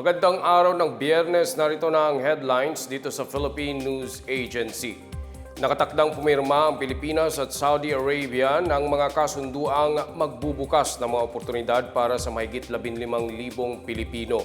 Magandang araw ng biyernes, narito na ang headlines dito sa Philippine News Agency. Nakatakdang pumirma ang Pilipinas at Saudi Arabia ng mga kasunduang magbubukas ng mga oportunidad para sa mahigit 15,000 Pilipino.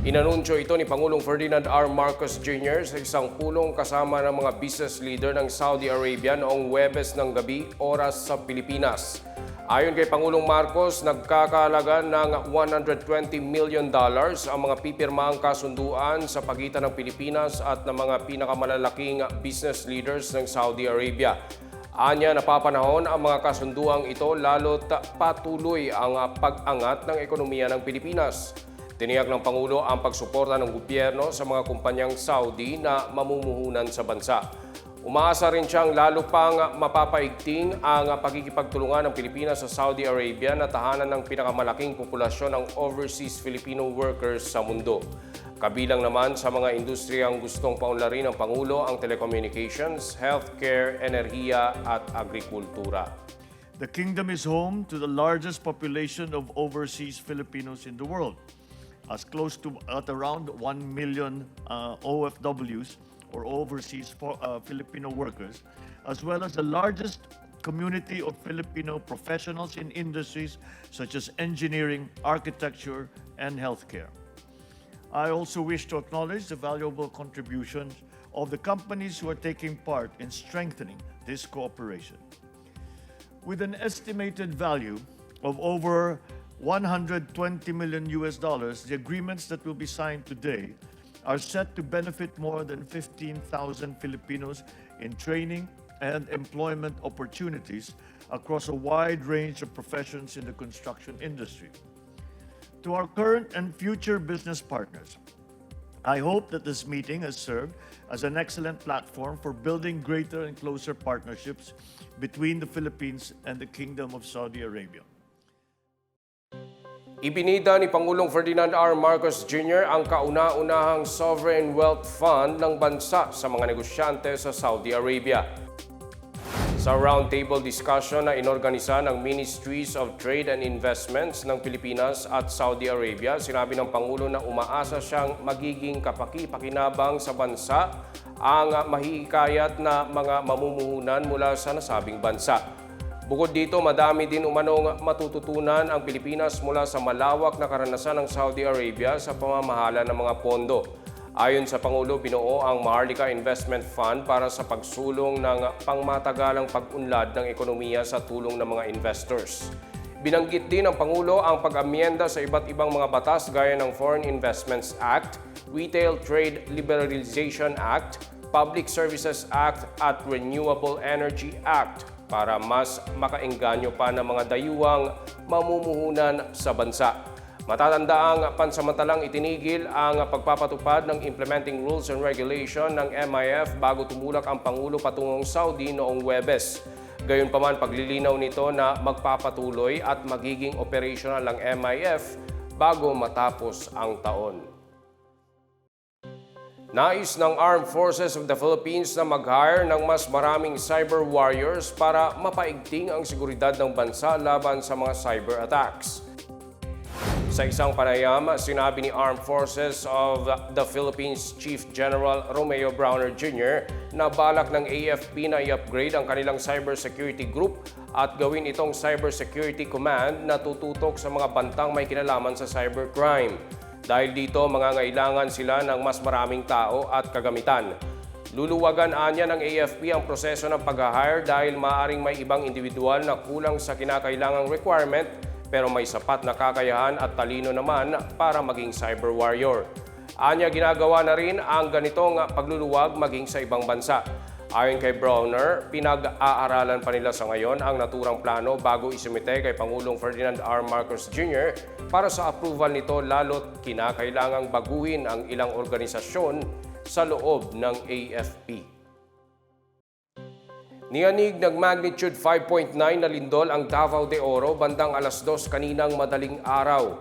Inanunsyo ito ni Pangulong Ferdinand R. Marcos Jr. sa isang pulong kasama ng mga business leader ng Saudi Arabia noong Webes ng gabi, oras sa Pilipinas. Ayon kay Pangulong Marcos, nagkakalaga ng 120 million dollars ang mga pipirmaang kasunduan sa pagitan ng Pilipinas at ng mga pinakamalalaking business leaders ng Saudi Arabia. Anya napapanahon ang mga kasunduang ito lalo't patuloy ang pag-angat ng ekonomiya ng Pilipinas. Tiniyak ng Pangulo ang pagsuporta ng gobyerno sa mga kumpanyang Saudi na mamumuhunan sa bansa. Umaasa rin siyang lalo pang mapapaigting ang pagkikipagtulungan ng Pilipinas sa Saudi Arabia na tahanan ng pinakamalaking populasyon ng overseas Filipino workers sa mundo. Kabilang naman sa mga industriyang gustong paunlarin ng Pangulo ang telecommunications, healthcare, enerhiya at agrikultura. The kingdom is home to the largest population of overseas Filipinos in the world, as close to at around 1 million uh, OFWs or overseas fo- uh, Filipino workers, as well as the largest community of Filipino professionals in industries such as engineering, architecture, and healthcare. I also wish to acknowledge the valuable contributions of the companies who are taking part in strengthening this cooperation with an estimated value of over 120 million US dollars, the agreements that will be signed today are set to benefit more than 15,000 Filipinos in training and employment opportunities across a wide range of professions in the construction industry. To our current and future business partners, I hope that this meeting has served as an excellent platform for building greater and closer partnerships between the Philippines and the Kingdom of Saudi Arabia. Ibinida ni Pangulong Ferdinand R. Marcos Jr. ang kauna-unahang sovereign wealth fund ng bansa sa mga negosyante sa Saudi Arabia. Sa roundtable discussion na inorganisa ng Ministries of Trade and Investments ng Pilipinas at Saudi Arabia, sinabi ng Pangulo na umaasa siyang magiging kapaki-pakinabang sa bansa ang mahihikayat na mga mamumuhunan mula sa nasabing bansa. Bukod dito, madami din umanong matututunan ang Pilipinas mula sa malawak na karanasan ng Saudi Arabia sa pamamahala ng mga pondo. Ayon sa Pangulo, binuo ang Maharlika Investment Fund para sa pagsulong ng pangmatagalang pag-unlad ng ekonomiya sa tulong ng mga investors. Binanggit din ng Pangulo ang pag-amyenda sa iba't ibang mga batas gaya ng Foreign Investments Act, Retail Trade Liberalization Act, Public Services Act at Renewable Energy Act para mas makaengganyo pa ng mga dayuhang mamumuhunan sa bansa. Matatandaang pansamantalang itinigil ang pagpapatupad ng Implementing Rules and Regulation ng MIF bago tumulak ang Pangulo patungong Saudi noong Webes. Gayunpaman paglilinaw nito na magpapatuloy at magiging operational ang MIF bago matapos ang taon. Nais ng Armed Forces of the Philippines na mag-hire ng mas maraming cyber warriors para mapaigting ang seguridad ng bansa laban sa mga cyber attacks. Sa isang panayam, sinabi ni Armed Forces of the Philippines Chief General Romeo Browner Jr. na balak ng AFP na i-upgrade ang kanilang cybersecurity group at gawin itong cybersecurity command na tututok sa mga bantang may kinalaman sa cybercrime. Dahil dito, mangangailangan sila ng mas maraming tao at kagamitan. Luluwagan anya ng AFP ang proseso ng pag-hire dahil maaring may ibang individual na kulang sa kinakailangang requirement pero may sapat na kakayahan at talino naman para maging cyber warrior. Anya ginagawa na rin ang ganitong pagluluwag maging sa ibang bansa. Ayon kay Browner, pinag-aaralan pa nila sa ngayon ang naturang plano bago isumite kay Pangulong Ferdinand R. Marcos Jr. para sa approval nito lalo't kinakailangang baguhin ang ilang organisasyon sa loob ng AFP. Niyanig ng magnitude 5.9 na lindol ang Davao de Oro bandang alas 2 kaninang madaling araw.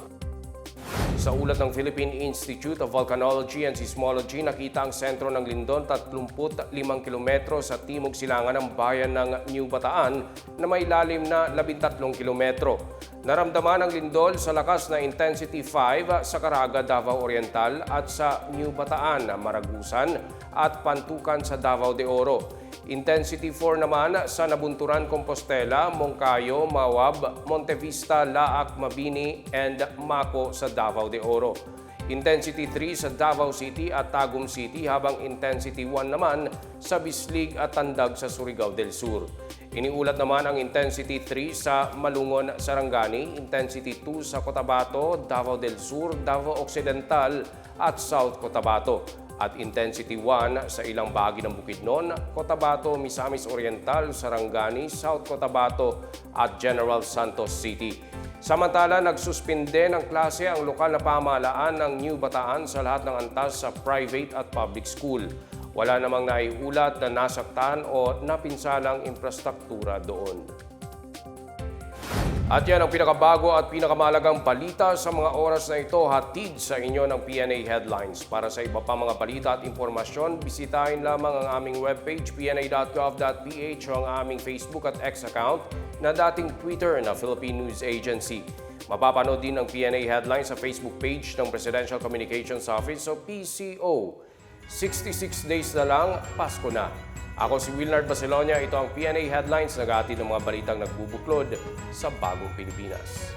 Sa ulat ng Philippine Institute of Volcanology and Seismology, nakita ang sentro ng lindol 35 kilometro sa timog silangan ng bayan ng New Bataan na may lalim na 13 kilometro. Naramdaman ang lindol sa lakas na intensity 5 sa Caraga, Davao Oriental at sa New Bataan, Maragusan at Pantukan sa Davao de Oro. Intensity 4 naman sa Nabunturan, Compostela, Moncayo, Mawab, Montevista, Laak, Mabini, and Mako sa Davao de Oro. Intensity 3 sa Davao City at Tagum City habang Intensity 1 naman sa Bislig at Tandag sa Surigao del Sur. Iniulat naman ang Intensity 3 sa Malungon, Sarangani, Intensity 2 sa Cotabato, Davao del Sur, Davao Occidental at South Cotabato at Intensity 1 sa ilang bahagi ng Bukidnon, Cotabato, Misamis Oriental, Sarangani, South Cotabato at General Santos City. Samantala, nagsuspinde ng klase ang lokal na pamahalaan ng New Bataan sa lahat ng antas sa private at public school. Wala namang naiulat na nasaktan o napinsalang infrastruktura doon. At yan ang pinakabago at pinakamalagang balita sa mga oras na ito hatid sa inyo ng PNA Headlines. Para sa iba pa mga balita at impormasyon, bisitahin lamang ang aming webpage pna.gov.ph o ang aming Facebook at X account na dating Twitter na Philippine News Agency. Mapapanood din ang PNA Headlines sa Facebook page ng Presidential Communications Office o PCO. 66 days na lang, Pasko na. Ako si Wilnard Bacelonia, ito ang PNA Headlines, nag ng mga balitang nagbubuklod sa bagong Pilipinas.